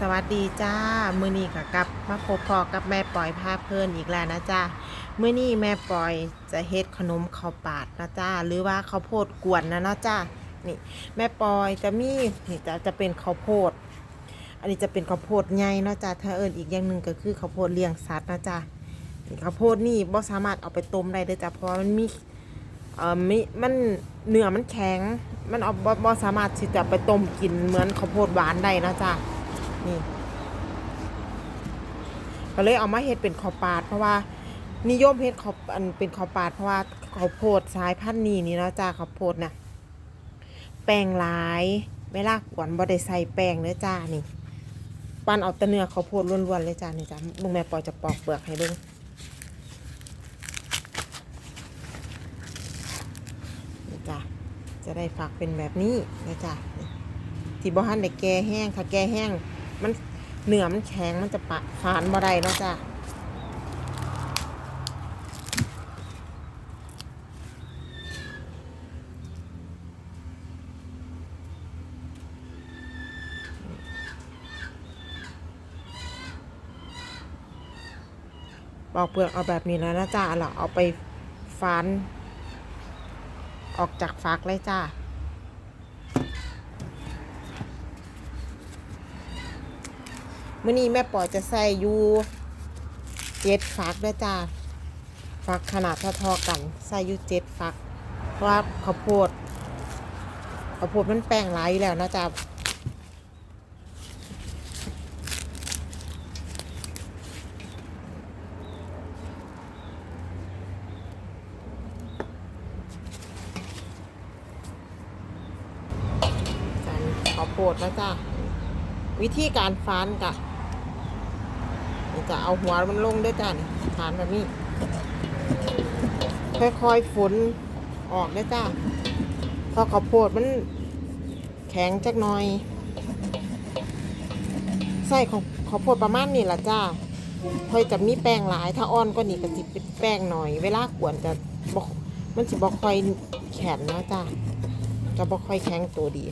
สวัสดีจ้า มือนี้ก็กลับมาพบพอกับแม่ปอยพาพเพลินอีกแล้วนะจ้ามื้อนี้แม่ปอยจะเฮ็ดขนมข้าวปาดนะจ้าหรือว่าข้าวโพดกวนนะเนาะจ้านี่แม่ปอยจะมีนี่จะจะเป็นข้าวโพด อันนี้จะเป็นข้าวโพดใหญ่นะจ้าถ้าเอิญอีกอย่างหนึ่งก็คือข้าวโพดเลี้ยงสัตว์นะจ้าข้าวโพดนี่บ่สามารถเอาไปต้มได้เด้จ้าเพราะว่ามันมีเอ่อมิมันเนื้อมันแข็ง มันเอาบ่บ่สามารถที่จะไปต้มกินเหมือนข้าวโพดหวานได้นะจ๊ะ นี่ก็เลยเอามาเฮ็ดเป็นข้าวปาด เพราะว่านิยมเฮ็ดข้าวอันเป็นข้าวปาด เพราะว่าข้าโพดสายพันธุ์นี้นี่เนาะจ้าข้าโพดน่ะแป้งหลายเวลากวนบ่ได้ใส่แป้งเด้อจ้านี่ปั้นเอาต่เนื้อข้าวโพดล้วนๆเลยจ้านี่จ้าลุงแม่ปอยจะปอกเปลือกให้เบิ่งนี่จ้ะจะได้ฝักเป็นแบบนี้นะจ๊ะที่บ่ฮันได้แก่แห้งถ้าแก่แห้ง มันเนื้อมันแข็งมันจะปะฝานบ่ได้เนาะจ้ะปอกเปลือกเอาแบบนี้แล้วนะจ๊ะเราเอาไปฝานออกจากฟักเลยจ้า มื่อนี้แม่ปอจะใส่อยูเจ็ดฟักด้วยจ้าฟักขนาดเท่าๆกัน ใส่อยูเจ็ดฟัก เพราะข้าวโพดข้าวโพดมันแป้งหลายอยู่แล้วนะจ้าข้าวโพดนะจ้าวิธีการฟานกะ จะเอาหัวมันลงด้วยจ้านี่ฟานแบบนี้ ค่อยๆฝนออกด้วยจ้าพราะข้าวโพดมันแข็งจักหน่อย ใส่ของข้าวโพดประมาณนี้ละจ้าค่อยจะมีแป้งหลาย ถ้าอ่อนก็นี่ก็สิเป็นแป้งหน่อย เวลากวนจะบกมันสิบ่ค่อยแข็งนะจ้าจะบ่ค่อยแข็งตัวดี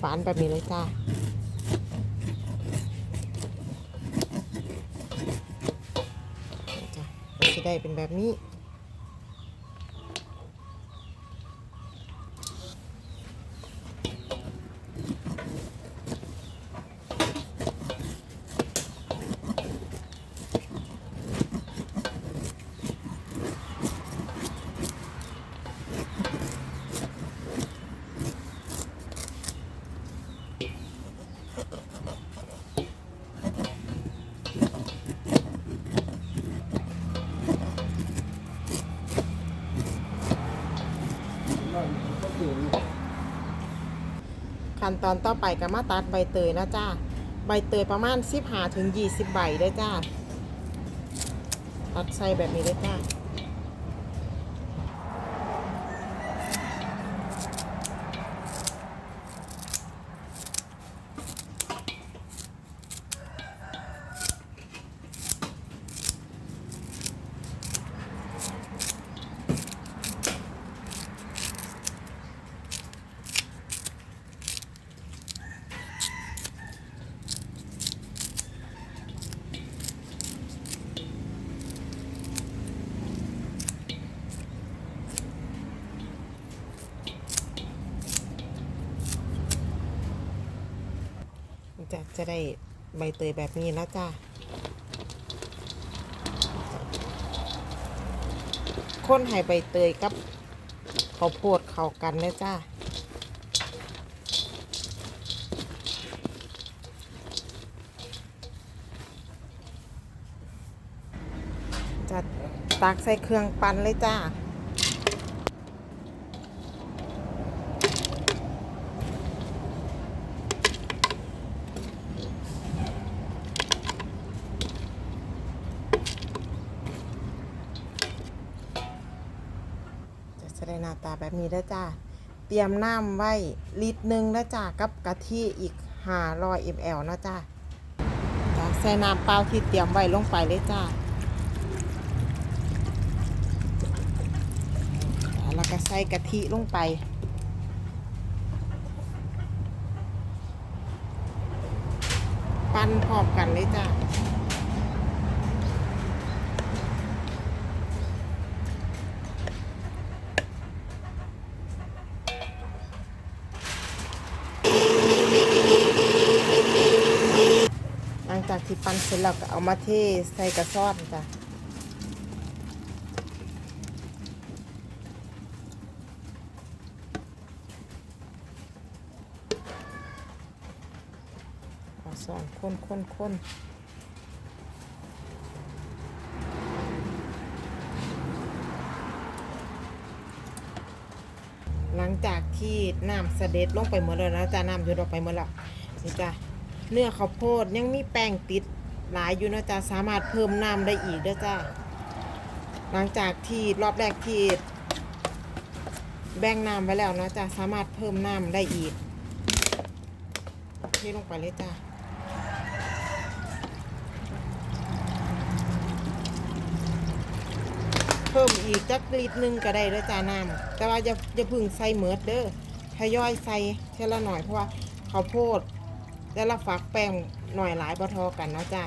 ฝานแบบนี้เลยจ้าจ้ะมันจะ ได้เป็นแบบนี้ ขั้นตอนต่อไปก็มาตัดใบเตยนะจ้าใบเตยประมาณ15ถึง20 ใบได้จ้าตัดใส่แบบนี้ได้จ้า จะจะได้ใบเตยแบบนี้นะจ้าค้นให้ใบเตยกับข้าวโพดเข้ากันเลยจ้าจะตักใส่เครื่องปั่นเลยจ้า จะ แบบนี้แล้วจ้าเตรียมน้ำไว้ลิตรหนึ่งแล้วจ้ากับกะทิอีก500 ml นะจ้าจ้าใส่น้ำเปล่าที่เตรียมไว้ลงไปเลยจ้าแล้วก็ใส่กะทิลงไปปั้นพร้อมกันเลยจ้า จากที่ปั้นเสร็จแล้วก็เอามาเทใส่กระสอบจ้ะสอนคนคนคนหลังจากที่น้ำเสด็จลงไปหมดแล้วนะจ้าน้ำหยุดออกไปหมดแล้วนี่จ้ะ เนื้อข้าวโพดยังมีแป้งติดหลายอยู่นะจ้าสามารถเพิ่มน้ำได้อีกเด้อจ้าหลังจากที่รอบแรกที่แบ่งน้ำไว้แล้วนะจ้าสามารถเพิ่มน้ำได้อีกเทลงไปเลยจ้าเพิ่มอีกจักลิตรหนึงก็ได้เด้อจ้าน้ำแต่ว่าอย่าอย่าพึ่งใส่เหมือดเด้อทยอยใส่เท่าละหน่อยเพราะว่าข้าวโพด แต่ละฝักแป้งหน่อยหลายบ่ทอกันนะจ้า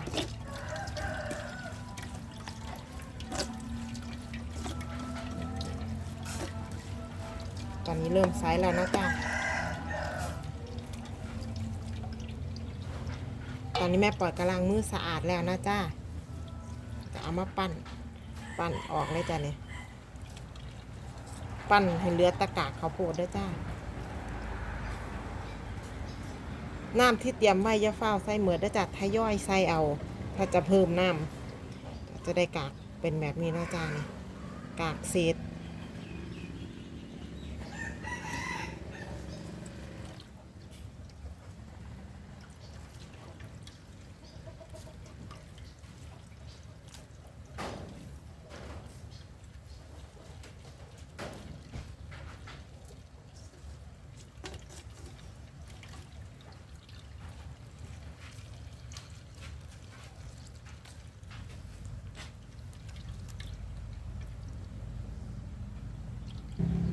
ตอนนี้เริ่มใส่แล้วนะจ้าตอนนี้แม่ปล่อยกำลังมือสะอาดแล้วนะจ้าจะเอามาปั้น ปั้นออกเลยจ้ะเนี่ย ปั้นให้เหลือตะกากข้าวโพดด้วยจ้า น้ำที่เตรียมไว้อยาเฝ้าใส่เหมือดได้จัดทยอยใส่เอา ถ้าจะเพิ่มน้ำจะได้กากเป็นแบบนี้นะจ้านี่กากเศษ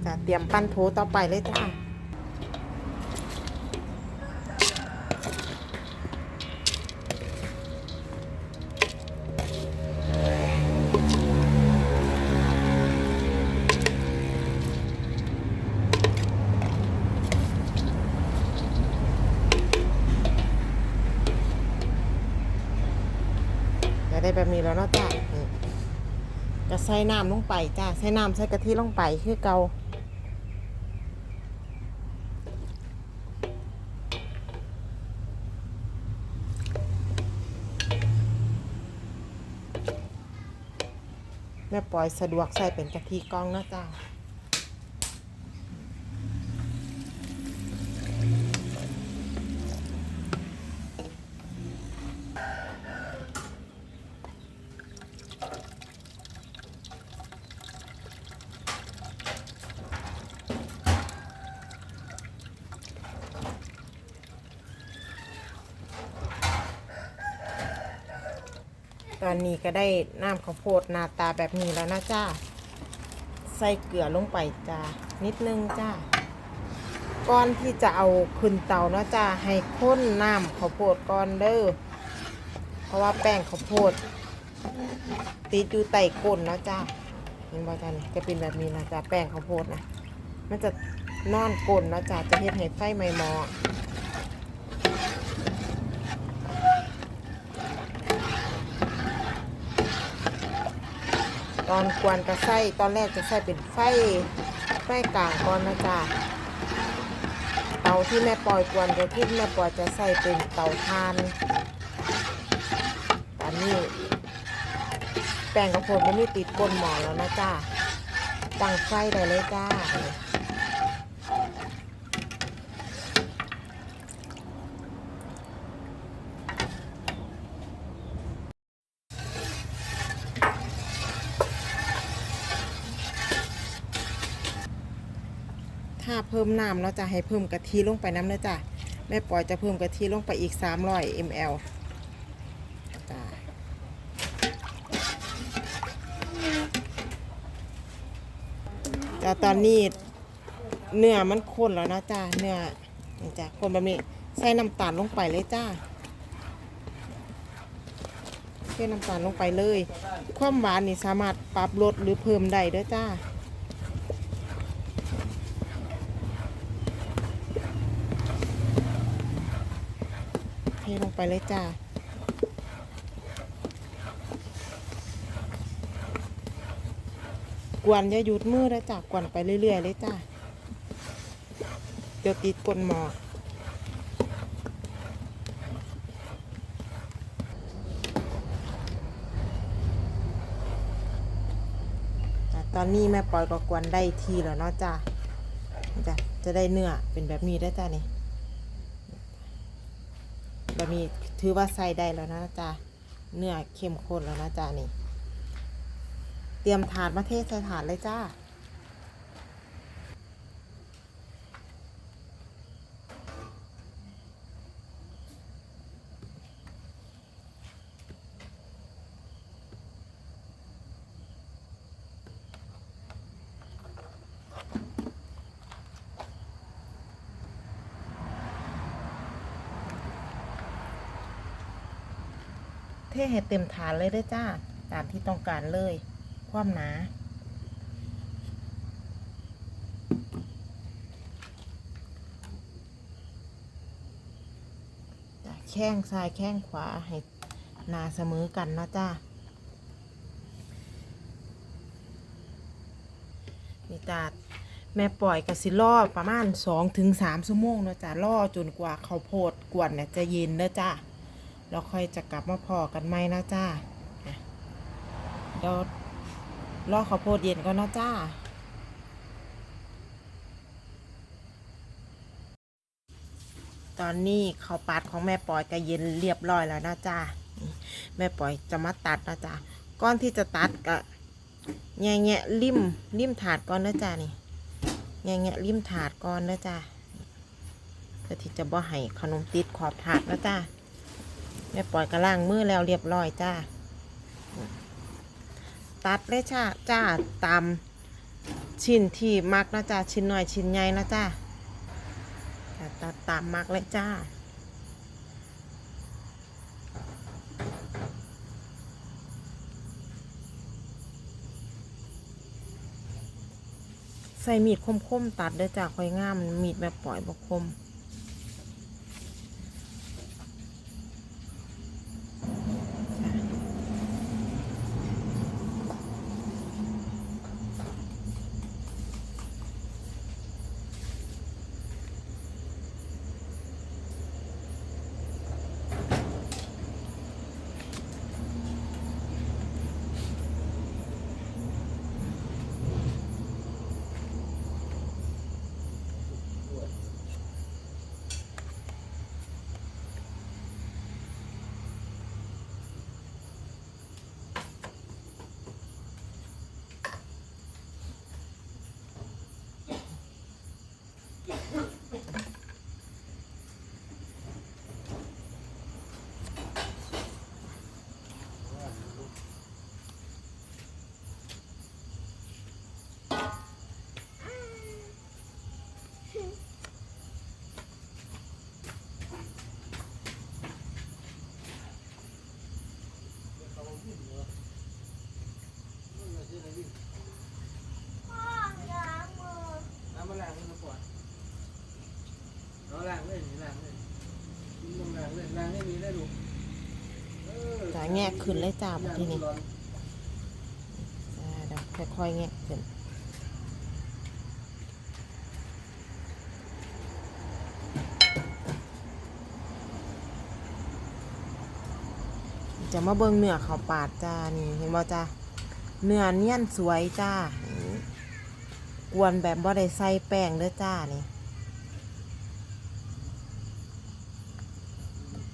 จะเตรียมปั้นโถต่อไปเลยจ้าจะได้แบบนี้แล้วเนาะจ้านี่จะใส่น้ำลงไปจ้าใส่น้ำใส่กะทิลงไปคือเกา แม่ปลอยสะดวกใส่เป็นกะทิกล้องนะจ้า ตอนนี้ก็ได้น้ำข้าวโพดหน้าตาแบบนี้แล้วนะจ้าใส่เกลือลงไปจ้านิดนึงจ้าก่อนที่จะเอาขึ้นเตาเนาะจ้าให้ข้นน้ำข้าวโพดก่อนเด้อเพราะว่าแป้งข้าวโพดติดอยู่ใต้ก้นนะจ้าเห็นบ่จ้านี่จะเป็นแบบนี้นะจ้าแป้งข้าวโพดนะมันจะนอนก้นนะจ้าจะเฮ็ดให้ไฟไม่มอ ตอนกวนกระไส้ตอนแรกจะใส่เป็นไฟไฟกลางก่อนนะจ๊ะเตาที่แม่ปอยกวนจะที่แม่ปอยจะใส่เป็นเตาทานตอนนี้แป้งกระโพดมันไม่ติดบนหมอแล้วนะจ้าตั้งไฟได้เลยจ้า ถ้าเพิ่มน้ำเราจะให้เพิ่มกะทิลงไปน้ำนะจ๊ะแม่ปอยจะเพิ่มกะทิลงไปอีก 300 ml จ้ะจ้ะตอนนี้เนื้อมันข้นแล้วนะจ้ะเนื้อนี่จ้ะคนแบบนี้ใส่น้ำตาลลงไปเลยจ้าเทน้ำตาลลงไปเลย ความหวานนี่สามารถปรับลดหรือเพิ่มได้ด้อจ้า เทลงไปเลยจ้ากวนอย่าหยุดมือแล้วจ้ะกวนไปเรื่อยๆเลยจ้าเดี๋ยวติดก้นหมอจ้ะตอนนี้แม่ปอยก็กวนได้ทีแล้วเนาะจ้าจ้ะจะได้เนื้อเป็นแบบนี้ได้จ้านี่ แบบนี้ถือว่าใส่ได้แล้วนะจ๊ะเนื้อเข้มข้นแล้วนะจ๊ะนี่ เตรียมถาดมาเทใส่ถาดเลยจ้า เทให้เต็มถาดเลยเด้จ้า ตามที่ต้องการเลย ความหนาแข้งซ้ายแข้งขวาให้หนาเสมอกันนะจ้านี่จ้าแม่ปล่อยกสิล่อประมาณสองถึงสามชั่วโมงเนะจ้าล่อจนกว่าเขาโพดกวนเนี่ยจะเย็นเนะจ้า แล้วค่อยจะกลับมาพอกันไหมนะจ้าเดี๋ยวล่อข้าวโพดเย็นก็นะจ้าตอนนี้ข้าวปัดของแม่ปอยก็เย็นเรียบร้อยแล้วนะจ้าแม่ปอยจะมาตัดนะจ้าก่อนที่จะตัดก็แงะแงะริมริมถาดก่อนนะจ้านี่แงะแงะริมถาดก่อนนะจ้าเพื่อที่จะบ่ให้ขนมติดขอบถาดนะจ้า แม่ปล่อยก็ล้างมือแล้วเรียบร้อยจ้า ตัดเลยจ้าจ้าตามชิ้นที่มักนะจ้าชิ้นหน่อยชิ้นใหญ่นะจ้าตัดตามมักเลยจ้าใส่มีดคมๆตัดเด้อจ้าค่อยง่ามมีดแบบปล่อยบกคม น้ำมาล้างเลยนะปวดเอาล้างเลยนี่ล้างเลย มึงต้องล้างเลยล้างให้มีได้ลูกเออจ้าแงะขึ้นเลยจ้าบัดที่นี้ร้อนจ้าเดี๋ยวค่อยๆแงะขึ้นจะมาเบิ่งเนื้อเขาปาดจ้านี่เห็นบ่จ้าเนื้อเนียนสวยจ้ากวนแบบบ่ได้ใส่แป้งเด้อจ้านี่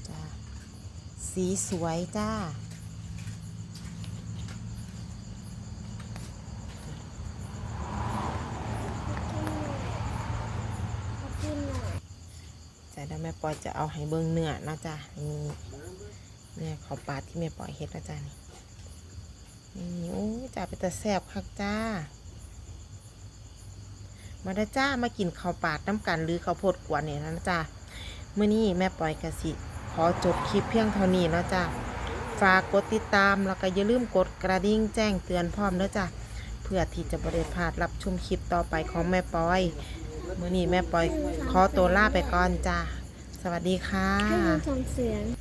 จ้า สีสวยจ้าจ้ะเดี๋ยวแม่ปอยจะเอาให้เบิ่งเนื้อนะจ๊ะนี่เนื้อข้าปลาที่แม่ปอยเฮ็ดนะจ๊ะนี่นี่โอ้จ้าเป็นตาแซ่บคักจ้า มาได้จ้ามากินข้าวปาดน้ำกันหรือข้าวโพดกวนเนี่ยนะจ๊ะเมื่อนี้แม่ปอยกะสิ ขอจบคลิปเพียงเท่านี้นะจ๊ะฝากกดติดตามแล้วก็อย่าลืมกดกระดิ่งแจ้งเตือนพร้อมนะจ๊ะเพื่อที่จะบริพลาดรับชมคลิปต่อไปของแม่ปอยมื่อนี้แม่ปอยขอตัวลาไปก่อนจ้าสวัสดีค่ะ ให้มันทำเสียง